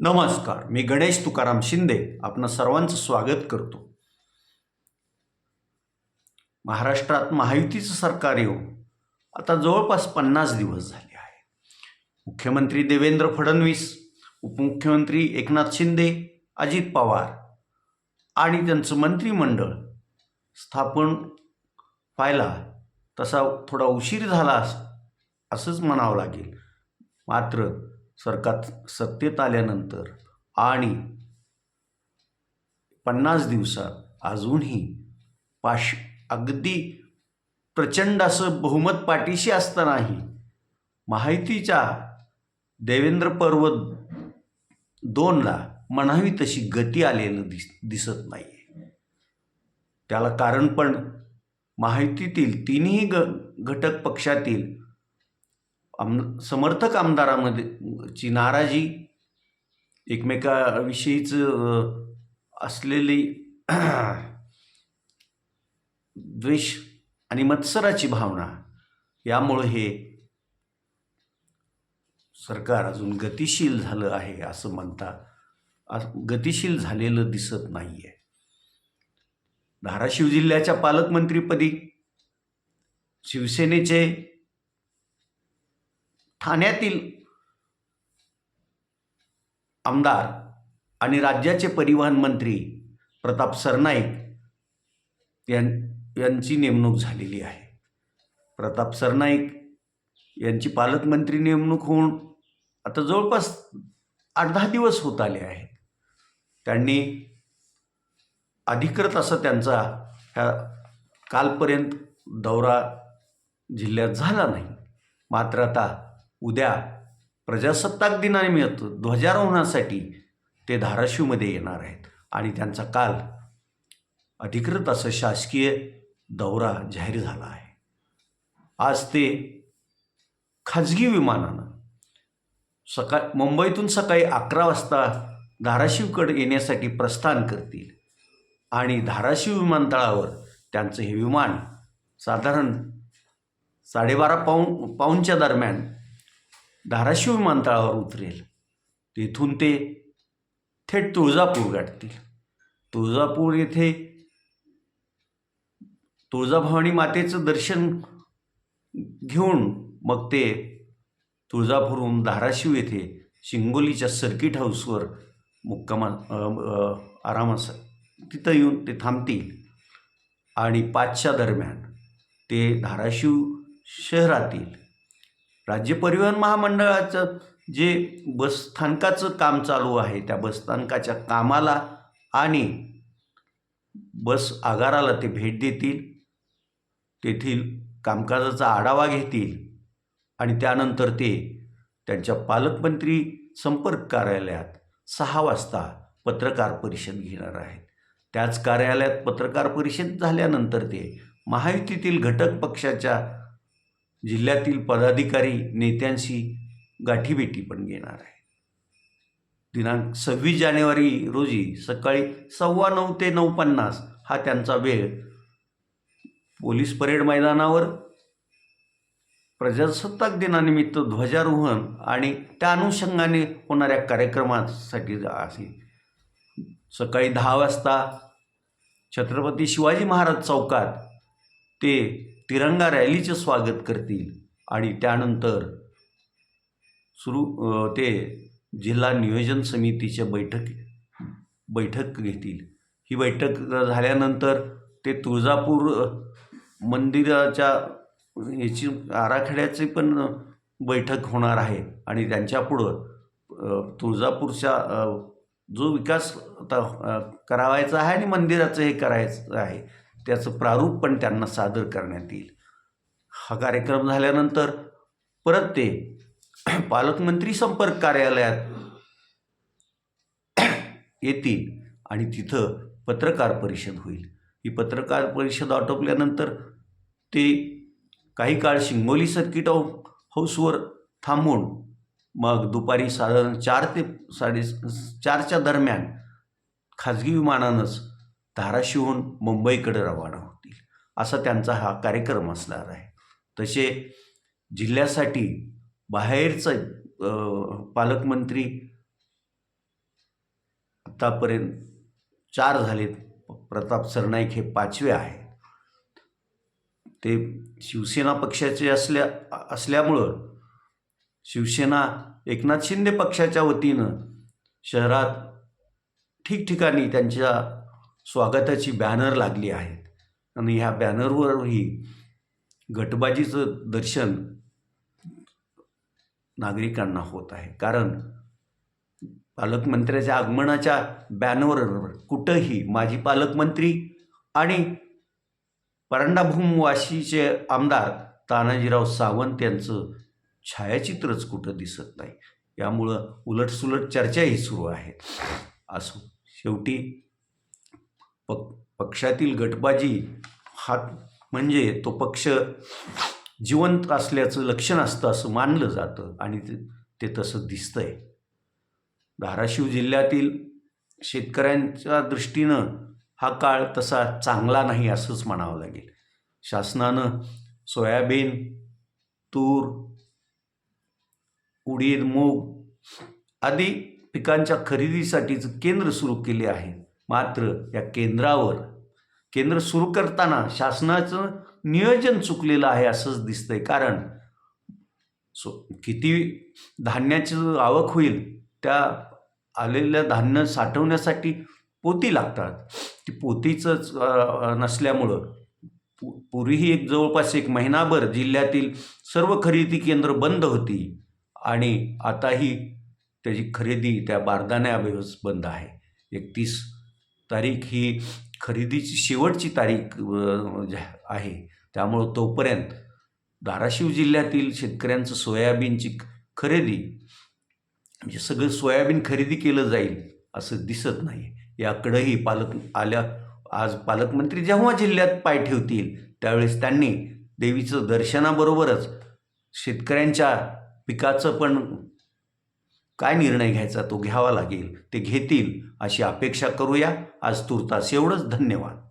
नमस्कार मी गणेश तुकाराम शिंदे आपण सर्वांचं स्वागत करतो. महाराष्ट्रात महायुतीचं सरकार येऊन आता जवळपास पन्नास दिवस झाले आहे. मुख्यमंत्री देवेंद्र फडणवीस उपमुख्यमंत्री एकनाथ शिंदे अजित पवार आणि त्यांचं मंत्रिमंडळ स्थापन व्हायला तसा थोडा उशीर झाला असंच म्हणावं लागेल. मात्र सरकार सत्तेत आल्यानंतर आणि पन्नास दिवसात अजूनही पाश अगदी प्रचंड असं बहुमत पाठीशी असतानाही माहितीच्या देवेंद्र पर्व दोनला म्हणावी तशी गती आलेलं दिस दिसत नाही त्याला कारण पण माहितीतील तिन्ही ग घटक पक्षातील आम समर्थक आमदारामध्ये ची नाराजी एकमेकाविषयीच असलेली द्वेष आणि मत्सराची भावना यामुळं हे सरकार अजून गतिशील झालं आहे असं म्हणता गतिशील झालेलं दिसत नाही आहे धाराशिव जिल्ह्याच्या पालकमंत्रीपदी शिवसेनेचे ठाण्यातील आमदार आणि राज्याचे परिवहन मंत्री प्रताप सरनाईक यां यांची नेमणूक झालेली आहे. प्रताप सरनाईक यांची पालकमंत्री नेमणूक होऊन आता जवळपास आठ दहा दिवस होत आले आहेत. त्यांनी अधिकृत असं त्यांचा ह्या कालपर्यंत दौरा जिल्ह्यात झाला नाही. मात्र आता उद्या प्रजासत्ताक दिनानिमित्त ध्वजारोहणासाठी ते धाराशिवमध्ये येणार आहेत. आणि त्यांचा काल अधिकृत असं शासकीय दौरा जाहीर झाला आहे. आज ते खाजगी विमानानं सकाळ मुंबईतून सकाळी अकरा वाजता धाराशिवकडे येण्यासाठी प्रस्थान करतील. आणि धाराशिव विमानतळावर त्यांचं हे विमान साधारण साडेबारा पाऊन पाऊनच्या दरम्यान धाराशिव विमानतळावर उतरेल. तिथून ते थेट तुळजापूर गाठतील. तुळजापूर येथे तुळजाभवानी मातेचं दर्शन घेऊन मग ते तुळजापूरहून धाराशिव येथे शिंगोलीच्या सर्किट हाऊसवर मुक्कामा आरामास तिथं येऊन ते थांबतील. आणि पाचच्या दरम्यान ते धाराशिव शहरातील राज्य परिवहन महामंडळाचं जे बसस्थानकाचं काम चालू आहे त्या बसस्थानकाच्या कामाला आणि बस आगाराला ते भेट देतील तेथील कामकाजाचा आढावा घेतील आणि त्यानंतर ते त्यांच्या पालकमंत्री संपर्क कार्यालयात सहा वाजता पत्रकार परिषद घेणार आहेत. त्याच कार्यालयात पत्रकार परिषद झाल्यानंतर ते महायुतीतील घटक पक्षाच्या जिल्ह्यातील पदाधिकारी नेत्यांशी गाठीभेटी पण घेणार आहे. दिनांक सव्वीस जानेवारी रोजी सकाळी सव्वा नऊ ते नऊ पन्नास हा त्यांचा वेळ पोलीस परेड मैदानावर प्रजासत्ताक दिनानिमित्त ध्वजारोहण आणि त्या अनुषंगाने होणाऱ्या कार्यक्रमासाठी असेल सकाळी दहा वाजता छत्रपती शिवाजी महाराज चौकात ते तिरंगा रॅलीचे स्वागत करतील. आणि त्यानंतर सुरू ते जिल्हा नियोजन समितीच्या बैठक बैठक घेतील. ही बैठक झाल्यानंतर ते तुळजापूर मंदिराच्या याची आराखड्याची पण बैठक होणार आहे. आणि त्यांच्यापुढं तुळजापूरच्या जो विकास आता करावायचा आहे आणि मंदिराचं हे करायचं आहे. त्याचं प्रारूप पण त्यांना सादर करण्यात येईल. हा कार्यक्रम झाल्यानंतर परत ते पालकमंत्री संपर्क कार्यालयात येतील आणि तिथं पत्रकार परिषद होईल. ही पत्रकार परिषद आटोपल्यानंतर ते काही काळ शिंगोली सर्किट ऑफ हाऊसवर थांबून मग दुपारी साधारण चार ते साडे चारच्या दरम्यान खाजगी विमानानंच धाराशिवहून मुंबईकडे रवाना होतील. असा त्यांचा हा कार्यक्रम असणार आहे. तसे जिल्ह्यासाठी बाहेरचं पालकमंत्री आत्तापर्यंत चार झालेत. प्रताप सरनाईक हे पाचवे आहे ते शिवसेना पक्षाचे असल्या असल्यामुळं शिवसेना एकनाथ शिंदे पक्षाच्या वतीनं शहरात ठिकठिकाणी त्यांच्या स्वागताची बॅनर लागली आहेत. आणि ह्या बॅनरवरही गटबाजीचं दर्शन नागरिकांना होत आहे. कारण पालकमंत्र्याच्या आगमनाच्या बॅनरवर कुठंही माजी पालकमंत्री आणि परंडाभूमवाशीचे आमदार तानाजीराव सावंत यांचं छायाचित्रच कुठं दिसत नाही. यामुळं उलटसुलट चर्चाही सुरू आहेत असो शेवटी पक पक्षातील गटबाजी हा म्हणजे तो पक्ष जिवंत असल्याचं लक्षण असतं असं मानलं जातं आणि ते तसं दिसतं आहे धाराशिव जिल्ह्यातील शेतकऱ्यांच्या दृष्टीनं हा काळ तसा चांगला नाही असंच म्हणावं लागेल. शासनानं सोयाबीन तूर उडीद मूग आदी पिकांच्या खरेदीसाठीचं केंद्र सुरू केले आहे. मात्र या केंद्रावर केंद्र सुरू करताना शासनाचं नियोजन चुकलेलं आहे असंच दिसतंय. कारण सो किती धान्याची आवक होईल त्या आलेल्या धान्य साठवण्यासाठी पोती लागतात. ती पोतीचंच नसल्यामुळं पू पूर्वीही एक जवळपास एक महिनाभर जिल्ह्यातील सर्व खरेदी केंद्र बंद होती आणि आताही त्याची खरेदी त्या बारदाण्यावेळेस बंद आहे. एकतीस तारीख ही खरेदीची शेवटची तारीख म्हणजे आहे. त्यामुळं तोपर्यंत धाराशिव जिल्ह्यातील शेतकऱ्यांचं सोयाबीनची खरेदी म्हणजे सगळं सोयाबीन खरेदी केलं जाईल असं दिसत नाही. याकडंही पालक आल्या आज पालकमंत्री जेव्हा जिल्ह्यात पाय ठेवतील त्यावेळेस त्यांनी देवीचं दर्शनाबरोबरच शेतकऱ्यांच्या पिकाचं पण काय निर्णय घ्यायचा तो घ्यावा लागेल ते घेतील अशी अपेक्षा करूया. आज तुर्तास एवढंच. धन्यवाद.